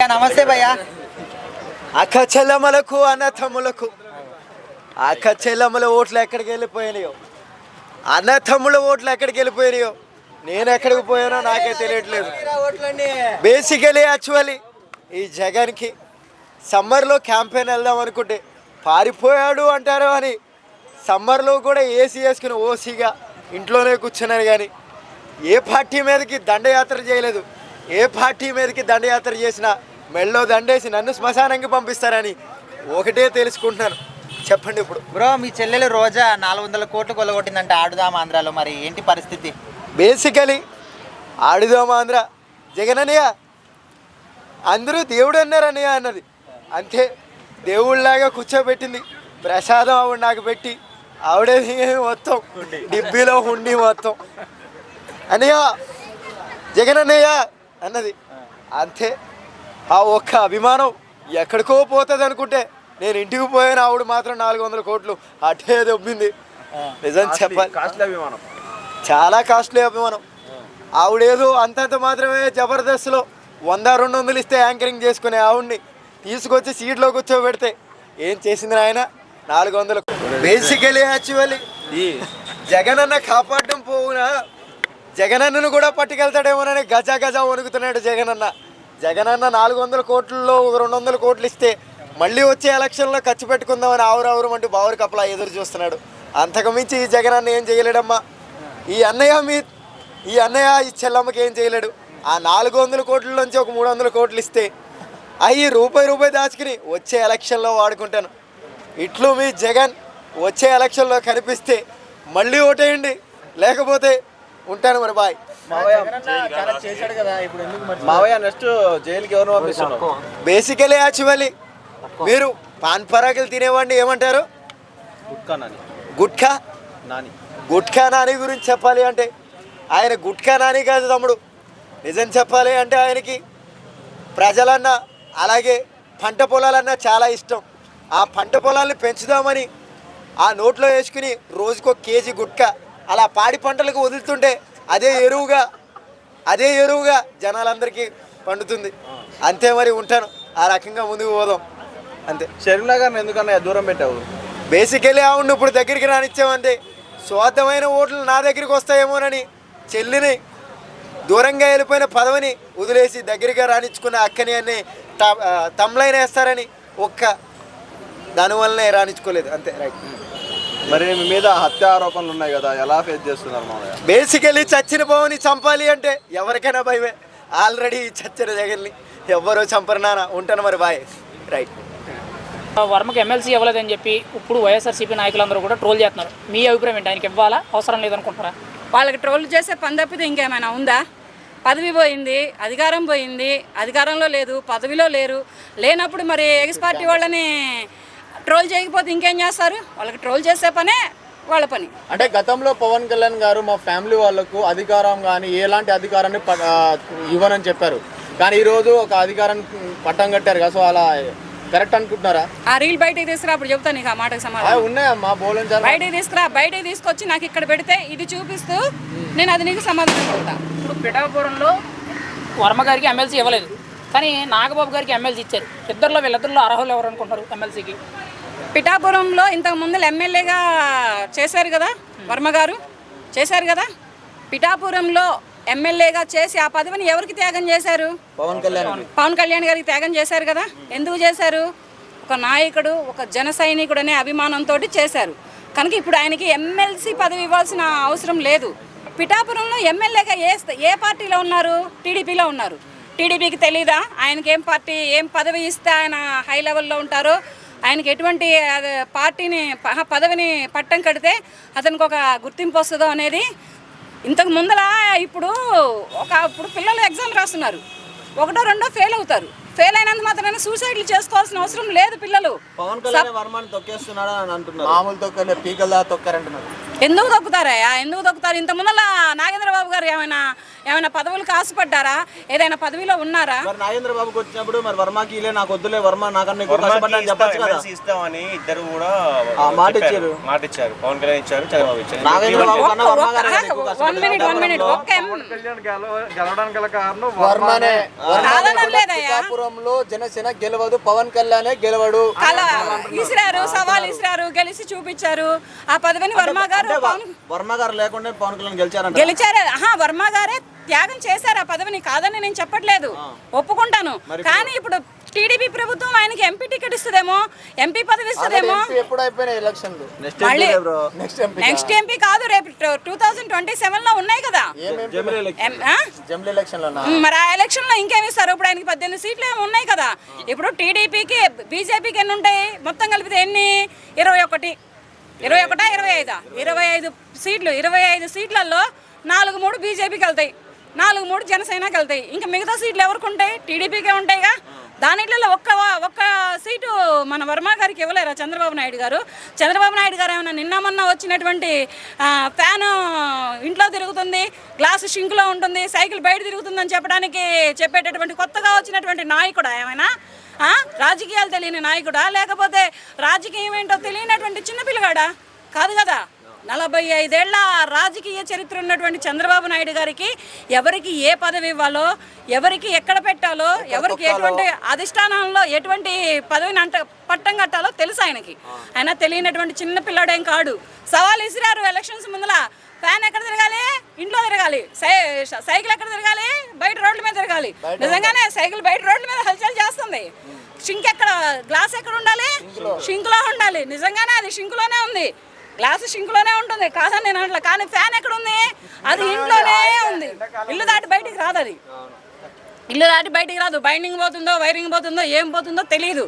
నమస్తే భయ్యా. అక్క చెల్లమ్మలకు అన్న తమ్ములకు అక్క ఓట్లు ఎక్కడికి వెళ్ళిపోయినాయో? అన్న తమ్ముల ఓట్లు ఎక్కడికి వెళ్ళిపోయినాయో? నేను ఎక్కడికి పోయానో నాకే తెలియట్లేదు. బేసికలీ యాక్చువల్లీ ఈ జగన్కి సమ్మర్లో క్యాంపెయిన్ వెళ్దాం అనుకుంటే పారిపోయాడు అంటారు అని సమ్మర్లో కూడా ఏసీ వేసుకుని ఓసీగా ఇంట్లోనే కూర్చున్నారు కానీ ఏ పార్టీ మీదకి దండయాత్ర చేయలేదు. ఏ పార్టీ మీదకి దండయాత్ర చేసినా మెళ్ళో దండేసి నన్ను శ్మశానానికి పంపిస్తారని ఒకటే తెలుసుకుంటున్నాను. చెప్పండి ఇప్పుడు. బ్రో మీ చెల్లెలు రోజా నాలుగు వందల కోట్లు కొల్లగొట్టిందంటే ఆడుదాం ఆంధ్రాలో. మరి ఏంటి పరిస్థితి? బేసికలీ ఆడుదాం ఆంధ్ర. జగన్ అన్నయ్య అందరూ దేవుడు అన్నారు అన్నయ్య అన్నది. అంతే దేవుళ్ళలాగా కూర్చోబెట్టింది. ప్రసాదం ఆవిడ నాకు పెట్టి ఆవిడే మొత్తం. డిబ్బీలో హుండి మొత్తం. అన్నయ్య జగన్ అన్నయ్య అన్నది. అంతే. ఆ ఒక్క అభిమానం ఎక్కడికో పోతుంది అనుకుంటే నేను ఇంటికి పోయాను ఆవిడ మాత్రం నాలుగు వందల కోట్లు అటే దొబ్బింది. నిజం చెప్పాలి. కాస్ట్లీ అభిమానం. చాలా కాస్ట్లీ అభిమానం. ఆవిడేదో అంతంత మాత్రమే జబర్దస్త్లో వంద రెండు వందలు ఇస్తే యాంకరింగ్ చేసుకునే ఆవిడ్ని తీసుకొచ్చి సీట్లో కూర్చోబెడితే ఏం చేసింది ఆయన నాలుగు వందలు బేసికలీ యాక్చువల్లీ ఈ జగనన్న కాపాడడం పోవునా? జగనన్నను కూడా పట్టుకెళ్తాడేమోనని గజ గజ వణుకుతున్నాడు జగనన్న. జగనన్న నాలుగు వందల కోట్లలో ఒక రెండు వందల కోట్లు ఇస్తే మళ్ళీ వచ్చే ఎలక్షన్లో ఖర్చు పెట్టుకుందామని ఆవురావురు అంటూ బావురు కప్పలా ఎదురు చూస్తున్నాడు. అంతకుమించి ఈ జగన్ అన్న ఏం చేయలేడమ్మా? ఈ అన్నయ్య మీ ఈ అన్నయ్య ఈ చెల్లమ్మకి ఏం చేయలేడు. ఆ నాలుగు వందల కోట్ల నుంచి ఒక మూడు వందల కోట్లు ఇస్తే అవి రూపాయి రూపాయి దాచుకుని వచ్చే ఎలక్షన్లో వాడుకుంటాను. ఇట్లు మీ జగన్ వచ్చే ఎలక్షన్లో కనిపిస్తే మళ్ళీ ఓటేయండి. లేకపోతే ఉంటాను మరి బాయ్. చేశాడు కదా ఇప్పుడు ఎందుకు మరి మావయ్య నెక్స్ట్ జైలుకి ఎవరు పంపిస్తున్నావు? బేసికలీ యాక్చువల్లీ మీరు పాన్ పరాకులు తినేవాడిని ఏమంటారు? గుట్కా నాని. గుట్కా? నాని. గుట్కా నాని గురించి చెప్పాలి అంటే ఆయన గుట్కా నాని కాదు తమ్ముడు. నిజం చెప్పాలి అంటే ఆయనకి ప్రజలన్నా అలాగే పంట పొలాలన్నా చాలా ఇష్టం. ఆ పంట పొలాల్ని పెంచుదామని ఆ నోట్లో వేసుకుని రోజుకో కేజీ గుట్కా అలా పాడి పంటలకు వదులుతుంటే అదే ఎరువుగా అదే ఎరువుగా జనాలందరికీ పండుతుంది. అంతే మరి ఉంటాను. ఆ రకంగా ముందుకు పోదాం. అంతే. షర్మిలా గారిని ఎందుకన్నా దూరం పెట్టావు? బేసికలీ అవును ఇప్పుడు దగ్గరికి రానిచ్చామంటే స్వార్థమైన ఓట్లు నా దగ్గరికి వస్తాయేమోనని చెల్లిని దూరంగా వెళ్ళిపోయిన పదవిని వదిలేసి దగ్గరగా రానిచ్చుకున్న అక్కని అని తమ్లైన వేస్తారని ఒక్క దానివల్లనే రానిచ్చుకోలేదు. అంతే రైట్. మరి మీ మీద హత్య ఆరోపణలు ఉన్నాయి కదా ఎలా ఫేస్ చేస్తున్నారు మావయ్య బేసికలీ చచ్చిన పవని చంపాలి అంటే ఎవరికైనా భయమే. ఆల్రెడీ చచ్చిన జగన్ని ఎవ్వరో చంపరు నాన్న. ఉంటాను మరి బాయ్ రైట్ వర్మకి ఎమ్మెల్సీ ఇవ్వలేదని చెప్పి ఇప్పుడు వైఎస్ఆర్సీపీ నాయకులందరూ కూడా ట్రోల్ చేస్తున్నారు. మీ అభిప్రాయం ఏంటి? ఆయనకి ఇవ్వాలా? అవసరం లేదనుకుంటారా వాళ్ళకి ట్రోల్ చేసే పని తప్పితే ఇంకేమైనా ఉందా? పదవి పోయింది అధికారం పోయింది అధికారంలో లేదు పదవిలో లేరు. లేనప్పుడు మరి ఎగస్ పార్టీ వాళ్ళని ట్రోల్ చేయకపోతే ఇంకేం చేస్తారు? వాళ్ళకి ట్రోల్ చేసే పనే వాళ్ళ పని. అంటే గతంలో పవన్ కళ్యాణ్ గారు మా ఫ్యామిలీ వాళ్ళకు అధికారం కానీ ఎలాంటి అధికారాన్ని ఇవ్వనని చెప్పారు. కానీ ఈరోజు ఒక అధికారాన్ని పట్టం కట్టారు కదా సో అలా కరెక్ట్ అనుకుంటున్నారా? ఆ రీల్ బయటికి తీసుకురా అప్పుడు చెప్తాను నీకు ఆ మాటకు సమాధానం. ఉన్నాయమ్మా బోలన్ చాలా బయటికి తీసుకురా బయటికి తీసుకొచ్చి నాకు ఇక్కడ పెడితే ఇది చూపిస్తూ నేను అది నీకు సమాధానం చెప్తా. ఇప్పుడు పిఠాపురంలో వర్మ గారికి ఎమ్మెల్సీ ఇవ్వలేదు. కానీ నాగబాబు గారికి ఎమ్మెల్సీ ఇచ్చారు. ఇద్దరిలో వీళ్ళిద్దరిలో అర్హులు ఎవరు అనుకుంటారు ఎమ్మెల్సీకి? పిఠాపురంలో ఇంతకు ముందు ఎమ్మెల్యేగా చేశారు కదా వర్మ గారు? చేశారు కదా? పిఠాపురంలో ఎమ్మెల్యేగా చేసి ఆ పదవిని ఎవరికి త్యాగం చేశారు? పవన్ కళ్యాణ్ పవన్ కళ్యాణ్ గారికి త్యాగం చేశారు కదా? ఎందుకు చేశారు? ఒక నాయకుడు ఒక జన సైనికుడు అనే అభిమానంతో చేశారు. కనుక ఇప్పుడు ఆయనకి ఎమ్మెల్సీ పదవి ఇవ్వాల్సిన అవసరం లేదు. పిఠాపురంలో ఎమ్మెల్యేగా ఏ ఏ పార్టీలో ఉన్నారు? టీడీపీలో ఉన్నారు. టీడీపీకి తెలీదా? ఆయనకి ఏం పార్టీ ఏం పదవి ఇస్తే ఆయన హై లెవెల్లో ఉంటారో? ఆయనకి ఎటువంటి అది పార్టీని పదవిని పట్టం కడితే అతనికి ఒక గుర్తింపు వస్తుందో అనేది ఇంతకు ముందల ఇప్పుడు ఒక ఇప్పుడు పిల్లలు ఎగ్జామ్ రాస్తున్నారు. ఒకటో రెండో ఫెయిల్ అవుతారు. ఫెయిల్ అయినంత మాత్రాన సూసైడ్లు చేసుకోవాల్సిన అవసరం లేదు పిల్లలు. పవన్ కళ్యాణ్ వర్మని తొక్కేస్తున్నాడు అని అంటున్నారు. మామూలు తొక్కలే పీకల్లా తొక్కారంటున్నారు. ఎందుకు దొక్కుతారయ్యా ఎందుకు దొక్కుతారు ఇంత ముందల నాగేంద్రబాబు గారు ఏమైనా ఏమైనా పదవులకు ఆశపడ్డారా? ఏదైనా పదవిలో ఉన్నారా? మరి నాగేంద్ర బాబుకి వచ్చినప్పుడు మరి వర్మకి ఇలే నాకు వద్దులే వర్మ నాకన్నా ఎక్కువ కష్టపడ్డా అని చెప్పొచ్చు కదా. ఎమ్మెల్సీ ఇస్తామని ఇద్దరు కూడా ఆ, మాట చెప్పారు. ఇచ్చారు. మాట ఇచ్చారు. పవన్ కళ్యాణ్ ఇచ్చారు చంద్రబాబు ఇచ్చారు. నాగేంద్ర బాబు కన్నా ఒక్క- వర్మ ఒక్క- గారే కదా ఎక్కువ వన్ కష్టపడ్డారు. మినిట్ వన్ మినిట్ వ్యాపారంలో. ఒక్క ఎం- గెలవడానికి గల కారణం వర్మనే. కాదనం లేదయ్యా. పిఠాపురంలో జనసేన గెలవదు పవన్ కళ్యాణే గెలవడు. కళ ఇసిరారు సవాల్ ఇసిరారు గెలిచి చూపించారు. ఆ పదవిని వర్మ గారు అంటే పవన్ వర్మ గారు లేకుండా పవన్ కళ్యాణ్ గెలిచారంట గెలిచారు. ఆహా వర్మ గారే త్యాగం చేశారు ఆ పదవిని కాదని నేను చెప్పట్లేదు. ఒప్పుకుంటాను. కానీ ఇప్పుడు టీడీపీ ప్రభుత్వం ఆయనకి ఎంపీ టికెట్ ఇస్తుందేమో ఎంపీ పదవి ఇస్తుందేమో. ఎప్పుడు అయిపోయినాయి ఎలక్షన్లు. నెక్స్ట్ మళ్ళీ బ్రో. నెక్స్ట్ ఎంపీ కాదు రేపు టూ థౌజండ్ ట్వంటీ సెవెన్లో ఉన్నాయి కదా. మరి? ఆ? ఎలక్షన్లో ఇంకేమి ఇస్తారు? ఇప్పుడు ఆయనకి పద్దెనిమిది సీట్లు ఏమి ఉన్నాయి కదా. ఇప్పుడు టీడీపీకి బీజేపీకి ఎన్ని ఉంటాయి? మొత్తం కలిపితే ఎన్ని? ఇరవై ఒకటి. ఇరవై ఒకటా? ఇరవై ఐదా? ఇరవై ఐదు సీట్లు. ఇరవై ఐదు సీట్లలో నాలుగు మూడు బీజేపీకి వెళ్తాయి. నాలుగు మూడు జనసేనకి వెళ్తాయి. ఇంకా మిగతా సీట్లు ఎవరికి ఉంటాయి? టీడీపీకే ఉంటాయిగా. దానిట్లలో ఒక్క ఒక్క సీటు మన వర్మ గారికి ఇవ్వలేరా చంద్రబాబు నాయుడు గారు? చంద్రబాబు నాయుడు గారు ఏమైనా నిన్న మొన్న వచ్చినటువంటి ఫ్యాన్ ఫ్యాను ఇంట్లో తిరుగుతుంది గ్లాసు షింక్లో ఉంటుంది సైకిల్ బయట తిరుగుతుందని చెప్పడానికి చెప్పేటటువంటి కొత్తగా వచ్చినటువంటి నాయకుడా ఏమైనా? రాజకీయాలు తెలియని నాయకుడా? లేకపోతే రాజకీయం ఏంటో తెలియనటువంటి చిన్నపిల్లగాడా కాదు కదా? నలభై ఐదేళ్ళ రాజకీయ చరిత్ర ఉన్నటువంటి చంద్రబాబు నాయుడు గారికి ఎవరికి ఏ పదవి ఇవ్వాలో ఎవరికి ఎక్కడ పెట్టాలో ఎవరికి ఎటువంటి అధిష్టానంలో ఎటువంటి పదవిని అంట పట్టం కట్టాలో తెలుసు ఆయనకి. ఆయన తెలియనటువంటి చిన్న పిల్లాడేం కాడు. సవాల్ ఇసిరారు ఎలక్షన్స్ ముందల. ఫ్యాన్ ఎక్కడ తిరగాలి? ఇంట్లో తిరగాలి. సై- సైకిల్ ఎక్కడ తిరగాలి? బయట రోడ్ల మీద తిరగాలి. నిజంగానే సైకిల్ బయట రోడ్ల మీద హల్చల్ చేస్తుంది. షింక్ ఎక్కడ? గ్లాస్ ఎక్కడ ఉండాలి? షింకులో ఉండాలి. నిజంగానే అది షింకులోనే ఉంది. గ్లాస్ షింకులోనే ఉంటుంది. కాదని నేను అట్లా కానీ ఫ్యాన్ ఎక్కడ ఉంది అది ఇంట్లోనే ఉంది. ఇల్లు దాటి బయటికి రాదు అది. ఇల్లు దాటి బయటికి రాదు. బైండింగ్ పోతుందో వైరింగ్ పోతుందో ఏం పోతుందో తెలియదు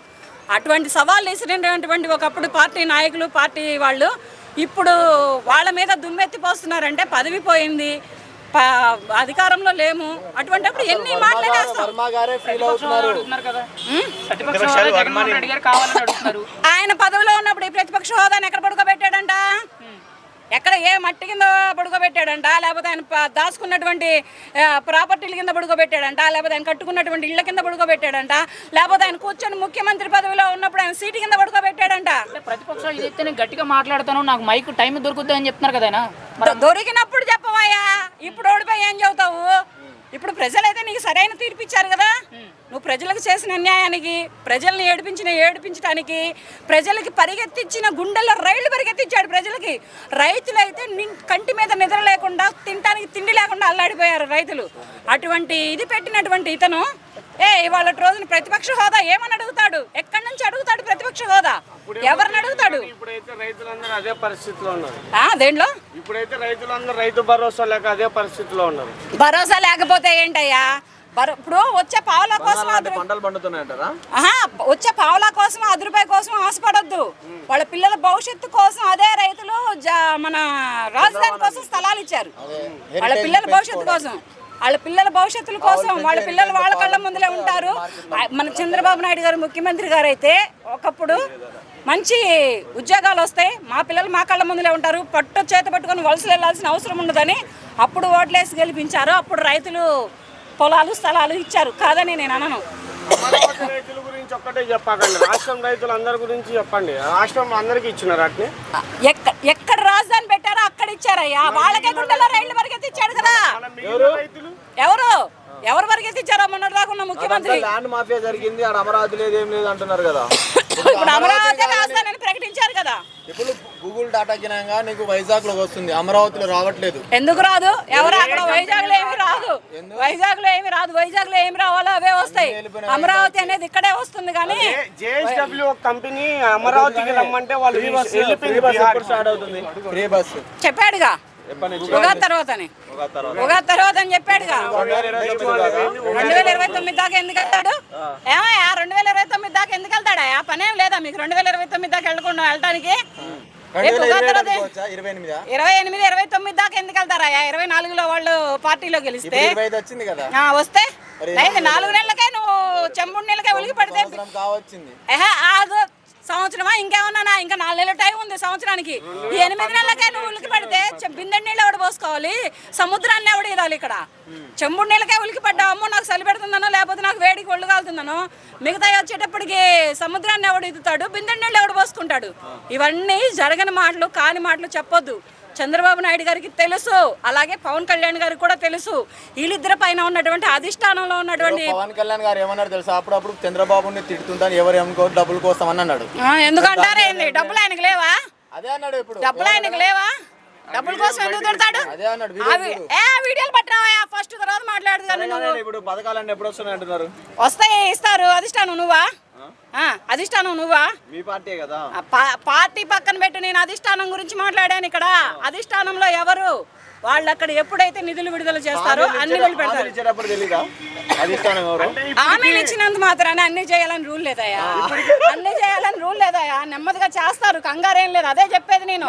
అటువంటి సవాళ్ళు వేసినటువంటి ఒకప్పుడు పార్టీ నాయకులు పార్టీ వాళ్ళు ఇప్పుడు వాళ్ళ మీద దుమ్మెత్తి పోస్తున్నారంటే పదవి పోయింది అధికారంలో లేము. అటువంటిప్పుడు ఎన్ని మాట్లాడేస్తాం ఆయన పదవిలో ఉన్నప్పుడు ఈ ప్రతిపక్ష హోదాని ఎక్కడ పడుకోబెట్టాడంట? ఎక్కడ ఏ మట్టి కింద పడుకోబెట్టాడంట? లేకపోతే ఆయన దాచుకున్నటువంటి ప్రాపర్టీల కింద పడుకోబెట్టాడంట? లేకపోతే ఆయన కట్టుకున్నటువంటి ఇళ్ళ కింద పడుకోబెట్టాడంట? లేకపోతే ఆయన కూర్చొని ముఖ్యమంత్రి పదవిలో ఉన్నప్పుడు ఆయన సీటు కింద పడుకోబెట్టాడంట? ప్రతిపక్షాలు ఇదైతే నేను గట్టిగా మాట్లాడతాను. నాకు మైక్ టైం దొరుకుతుంది అని చెప్తున్నారు కదా దొరికినప్పుడు చెప్పవాయా ఇప్పుడు ఓడిపోయి ఏం చెబుతావు ఇప్పుడు ప్రజలైతే నీకు సరైన తీర్పు ఇచ్చారు కదా నువ్వు ప్రజలకు చేసిన అన్యాయానికి ప్రజల్ని ఏడిపించిన ఏడిపించడానికి ప్రజలకి పరిగెత్తించిన గుండెల్లో రైళ్ళు పరిగెత్తించాడు ప్రజలకి. రైతులైతే కంటి మీద నిద్ర లేకుండా తినడానికి తిండి లేకుండా అల్లాడిపోయారు రైతులు. అటువంటి ఇది పెట్టినటువంటి ఇతను ఏ ఇవాళ రోజున ప్రతిపక్ష హోదా ఏమని అడుగుతాడు? ఎక్కడి నుంచి అడుగుతాడు ప్రతిపక్ష హోదా? ఎవరిని అడుగుతాడు? ఇప్పుడైతే రైతులందరూ అదే పరిస్థితిలో ఉన్నారు. దేంట్లో? ఇప్పుడైతే రైతులందరూ రైతు భరోసా లేక అదే పరిస్థితిలో ఉన్నారు. భరోసా లేకపోతే ఏంటయ్యా? ఇప్పుడు వచ్చే పావుల కోసం అదు- వచ్చే పావుల కోసం రూపాయి కోసం ఆశపడొద్దు. వాళ్ళ పిల్లల భవిష్యత్తు కోసం అదే రైతులు జ- మన రాజధాని కోసం స్థలాలు ఇచ్చారు. వాళ్ళ పిల్లల భవిష్యత్తు కోసం. వాళ్ళ పిల్లల భవిష్యత్తుల కోసం వాళ్ళ పిల్లలు వాళ్ళ కళ్ళ ముందులే ఉంటారు. మన చంద్రబాబు నాయుడు గారు ముఖ్యమంత్రి గారు అయితే ఒకప్పుడు మంచి ఉద్యోగాలు వస్తాయి. మా పిల్లలు మా కళ్ళ ముందులే ఉంటారు. పట్టు చేత పట్టుకొని వలసలు వెళ్ళాల్సిన అవసరం ఉండదని అప్పుడు ఓట్లేసి గెలిపించారు. అప్పుడు రైతులు పొలాలు స్థలాలు ఇచ్చారు. కాదని నేను అనను. రైతుల గురించి ఒక్కటే చెప్పకండి. రాష్ట్రం రైతులు అందరి గురించి చెప్పండి. రాష్ట్రం అందరికి ఇచ్చినారు అట్నే? ఎక్కడ రాజధాని పెట్టారో అక్కడ ఇచ్చారయ్యా. వాళ్ళకే గుండెలో రైళ్ళు పరిగెత్తిచ్చాడు కదా. ఎవరు? ఎవరు? పరిగెత్తిచ్చారో మొన్నటి దాకా ఉన్న ముఖ్యమంత్రి. ల్యాండ్ మాఫియా జరిగింది. అమరావతి లేదు ఏం లేదు అంటున్నారు కదా. ఇప్పుడు అమరావతి రాజధాని అని ప్రకటించారు కదా. ఇప్పుడు గూగుల్ డాటా గినంగా నీకు వైజాగ్లో వస్తుంది. అమరావతిలో రావట్లేదు. ఎందుకు రాదు? ఎవరు అక్కడ వైజాగ్లో ఏమి రాదు. వైజాగ్లో ఏమి రాదు. వైజాగ్లో ఏమి రావాలో అవే వస్తాయి. అమరావతి అనేది ఇక్కడే వస్తుంది కానీ జేఎస్డబ్ల్యూ ఒక కంపెనీ అమరావతికి రమ్మంటే వాళ్ళు ఫ్రీ బస్సు చెప్పాడుగా. ఉగాది తర్వాతని. ఉగాది తర్వాత. అని చెప్పాడుగా. రెండు వేల ఇరవై తొమ్మిది దాకా ఎందుకు వెళ్తాడు? ఏమయ్యా రెండు వేల ఇరవై తొమ్మిది దాకా ఎందుకు వెళ్తాడా? ఆ పనేం లేదా మీకు? రెండు వేల ఇరవై తొమ్మిది దాకా వెళ్ళకుండా వెళ్ళటానికి? ఇరవై ఎనిమిది ఇరవై తొమ్మిది దాకా ఎందుకు వెళ్తారా? ఇరవై నాలుగులో వాళ్ళు పార్టీలో గెలిస్తే? వస్తే? నాలుగు నెలలకే నువ్వు చెంబుడు నెలలకే ఉలికి పడితే సంవత్సరమా? ఇంకేమన్నా ఇంకా నాలుగు నెలల టైం ఉంది సంవత్సరానికి. ఈ ఎనిమిది నెలలకే నువ్వు ఉలికి పడితే చె- బిందె నీళ్ళు ఎవడు పోసుకోవాలి? సముద్రాన్ని ఎవడు ఇదాలి ఇక్కడ? చెంబుడు నీళ్ళకే ఉలికి పడ్డావు. అమ్మో నాకు చలి పెడుతుందనో లేకపోతే నాకు వేడికి ఒళ్ళు కాలుతుందనో? మిగతా వచ్చేటప్పటికి సముద్రాన్ని ఎవడు ఇదుతాడు బిందె నీళ్ళు ఎవడు పోసుకుంటాడు? ఇవన్నీ జరగని మాటలు కాని మాటలు చెప్పొద్దు. చంద్రబాబు నాయుడు గారికి తెలుసు. అలాగే పవన్ కళ్యాణ్ గారికి కూడా తెలుసు. వీళ్ళిద్దరి పైన ఉన్నటువంటి అధిష్టానంలో ఉన్నటువంటి పవన్ కళ్యాణ్ గారు ఏమన్నారు తెలుసా? అప్పుడప్పుడు చంద్రబాబుని తిడుతుంటాను ఎవరు ఏమనుకో డబ్బుల కోసం అని అన్నాడు. ఎందుకంటారా ఏంది? డబ్బులు ఆయనకు లేవా? అదే అన్నాడు ఇప్పుడు. డబ్బులు ఆయనకు లేవా? డబ్బుల కోసం ఎందుకు తిడతాడు? ఏ వీడియోలు పట్టినావా ఫస్ట్ తర్వాత నువ్వు. ఇప్పుడు పథకాలన్నీ ఎప్పుడు వస్తున్నాయి అంటున్నారు? వస్తాయి ఇస్తారు. అధిష్టానం నువ్వా? అధిష్టానం నువ్వా? మీ పార్టీ కదా. పార్టీ పక్కన పెట్టి నేను అధిష్టానం గురించి మాట్లాడాను ఇక్కడ. అధిష్టానంలో ఎవరు? వాళ్ళు అక్కడ ఎప్పుడైతే నిధులు విడుదల చేస్తారో అన్ని నిధులు పెడతారు. హామీలు ఇచ్చినంత మాత్రాన అన్ని చేయాలని రూల్ లేదయ్యా. అన్ని చేయాలని రూల్ లేదయ్యా. నెమ్మదిగా చేస్తారు కంగారేం లేదు. అదే చెప్పేది నేను.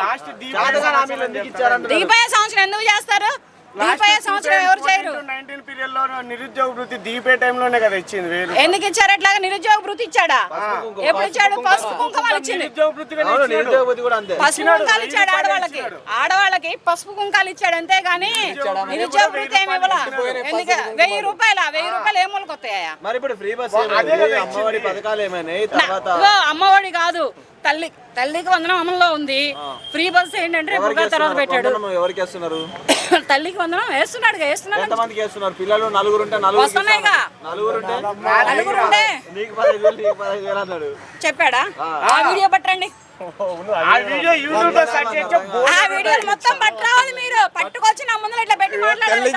దిగిపోయే సంవత్సరం ఎందుకు చేస్తారు? నైన్టీన్ పీరియడ్లో నిరుద్యోగ వృత్తి దీపే టైంలోనే కదా ఇచ్చింది వేరు ఎందుకు ఇచ్చారు? నిరుద్యోగ వృత్తి ఇచ్చాడా? ఎప్పుడు ఇచ్చాడు? పసుపు కుంకుమలు ఇచ్చింది. కుంకాలు ఇచ్చాడు ఆడవాళ్ళకి. ఆడవాళ్ళకి పసుపు కుంకాలు ఇచ్చాడు అంతే గాని నిరుద్యోగ వృత్తి ఏమి ఇవ్వాల? ఎందుకు? వెయ్యి రూపాయల? వెయ్యి రూపాయలు ఏ మూలకొస్తాయా మరి ఇప్పుడు ఫ్రీ బస్ అమ్మఒడి పథకాలు ఏమైనాయి? తర్వాత ఇగో అమ్మఒడి కాదు. తల్లి తల్లికి వందనం అమల్లో ఉంది. ఫ్రీ బస్ ఏంటంటే తర్వాత? పెట్టాడు. ఎవరికి వేస్తున్నారు? తల్లికి వందనం వేస్తున్నాడు వేస్తున్నాడు ఎంతమందికి వేస్తున్నారు? పిల్లలు నలుగురు ఉంటే నలుగురు వస్తున్నాయిగా. నలుగురు ఉంటే నలుగురు ఉంటే నీకు పదహైదు వేలు నీకు పదహైదు వేలు అన్నాడు. చెప్పాడా? ఆ. వీడియో పట్టండి. ఆ వీడియో యూట్యూబ్లో సెర్చ్ చేస్తే ఆ వీడియోలు మొత్తం పట్టుకోవాలి మీరు. పట్టుకొచ్చి నా ముందు ఇట్లా పెట్టి మాట్లాడాలి.